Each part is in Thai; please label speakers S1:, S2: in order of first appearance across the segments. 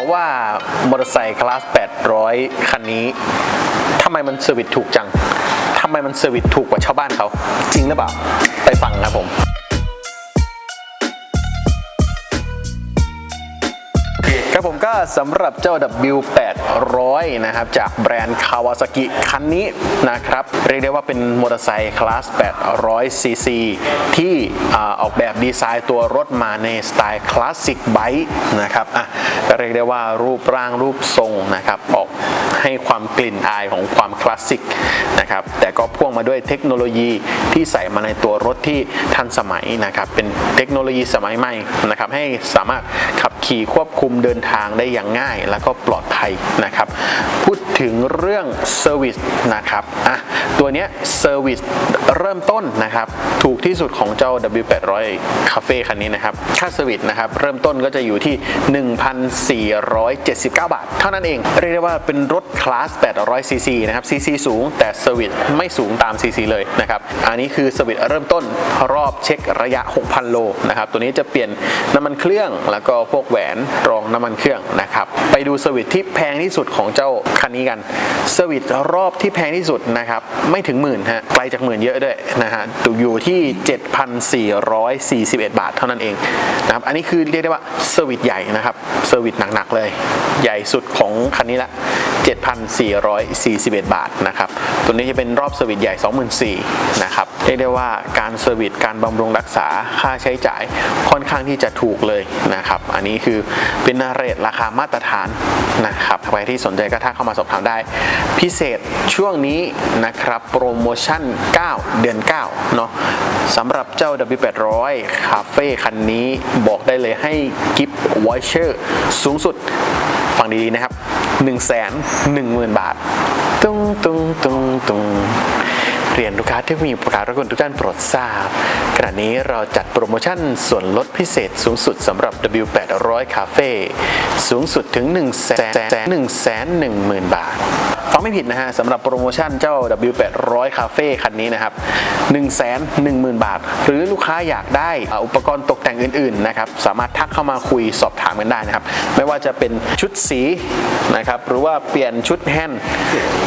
S1: บอกว่ามอเตอร์ไซค์คลาส 800 คันนี้ทำไมมันเซอร์วิสถูกจังทำไมมันเซอร์วิสถูกกว่าชาวบ้านเขา จริงหรือเปล่า ไปฟังครับผม ครับผมก็สำหรับเจ้า W800 นะครับ จากแบรนด์ Kawasaki คันนี้นะครับ เรียกได้ว่าเป็นมอเตอร์ไซค์คลาส 800 cc ที่อ่ออกแบบดีไซน์ตัวรถมาในสไตล์คลาสสิกไบค์นะครับอะเรียกได้ว่ารูปร่างรูปทรงนะครับ ให้ความกลิ่นอายของความคลาสสิกนะครับแต่ก็พ่วงมาด้วยเทคโนโลยีที่ใส่มาในตัวรถที่ทันสมัยนะครับเป็นเทคโนโลยีสมัยใหม่นะครับให้สามารถขับขี่ควบคุมเดินทางได้อย่างง่าย แล้วก็ปลอดภัยนะครับพูดถึงเรื่องเซอร์วิสนะครับอะ ตัวเนี้ยเซอร์วิสเริ่มต้นนะครับ ถูกที่สุดของเจ้า W800 Cafe คันนี้นะครับ ค่าเซอร์วิสนะครับ เริ่มต้นก็จะอยู่ที่ 1,479 บาท เท่านั้นเอง เรียกได้ว่าเป็นรถคลาส 800 cc นะครับ cc สูงแต่เซอร์วิสไม่สูงตาม cc เลยนะครับ อันนี้คือเซอร์วิสเริ่มต้นรอบเช็คระยะ 6,000 โลนะครับ ตัวนี้จะเปลี่ยนน้ำมันเครื่องแล้วก็พวกแหวนรองน้ำมันเครื่องนะครับ ไปดูเซอร์วิสที่แพงที่สุดของเจ้าคันนี้กัน เซอร์วิสรอบที่แพงที่สุดนะครับไม่ถึงหมื่นฮะไกลจากหมื่นเยอะด้วยนะฮะอยู่ที่ 7,441 บาทเท่านั้นเองนะครับอันนี้คือเรียกได้ว่าเซอร์วิสใหญ่นะครับเซอร์วิสหนักๆเลย ใหญ่สุดของคันนี้ละ 7,441 บาทนะครับตัวนี้จะเป็นรอบเซอร์วิสใหญ่ 24,000นะครับเรียกได้ว่าการเซอร์วิสการบำรุงรักษาค่าใช้จ่ายค่อนข้างที่จะถูกเลยนะครับอันนี้คือเป็นเรทราคามาตรฐานนะครับใครที่สนใจก็ทักเข้ามาสอบถามได้ พิเศษช่วงนี้นะครับโปรโมชั่น 9 เดือน 9 เนาะสำหรับเจ้า W800 คาเฟ่คันนี้บอกได้เลยให้กิฟต์วอยเชอร์สูงสุดฟังดีๆนะครับ 1 1 0 0 0 0 บาท ตุ้งตุ้งตุ้งตุ้งเรียนลูกค้าที่มีประกาศรบกวนทุกท่านโปรดทราบ ขณะนี้เราจัดโปรโมชั่นส่วนลดพิเศษสูงสุดสำหรับ W800 Cafe สูงสุดถึง 1 1 1 1 0 0 0 บาท ฟังไม่ผิดนะฮะสำหรับโปรโมชั่นเจ้า W800 Cafe คันนี้นะครับ 1 1 0 0 0 0 บาท หรือลูกค้าอยากได้อุปกรณ์ตกแต่งอื่นๆนะครับสามารถทักเข้ามาคุยสอบถามกันได้นะครับ ไม่ว่าจะเป็นชุดสีนะครับหรือว่าเปลี่ยนชุดแฮนด์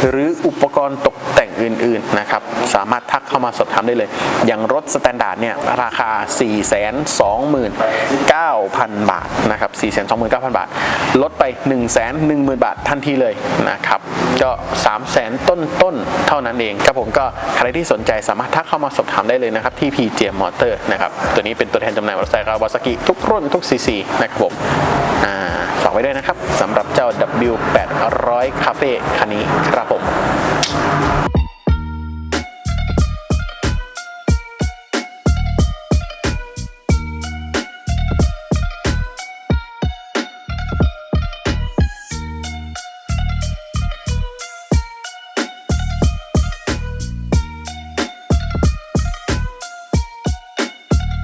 S1: หรืออุปกรณ์ตกแต่ง อื่นๆนะครับสามารถทักเข้ามาสอบถามได้เลย อย่างรถสแตนดาร์ดเนี่ยราคา 429,000 บาทนะครับ429,000 บาท ลดไป 110,000 บาททันทีเลยนะครับก็ 300,000 ต้นๆ เท่านั้นเองครับผมก็ใครที่สนใจสามารถทักเข้ามาสอบถามได้เลยนะครับที่ PJ Motor นะครับตัวนี้เป็นตัวแทนจำหน่ายมอเตอร์ไซค์คาวาซากิทุกรุ่นทุกซีซีนะครับผมอ่าฝากไว้ด้วยนะครับสำหรับเจ้า W800 Cafe คันนี้ครับผม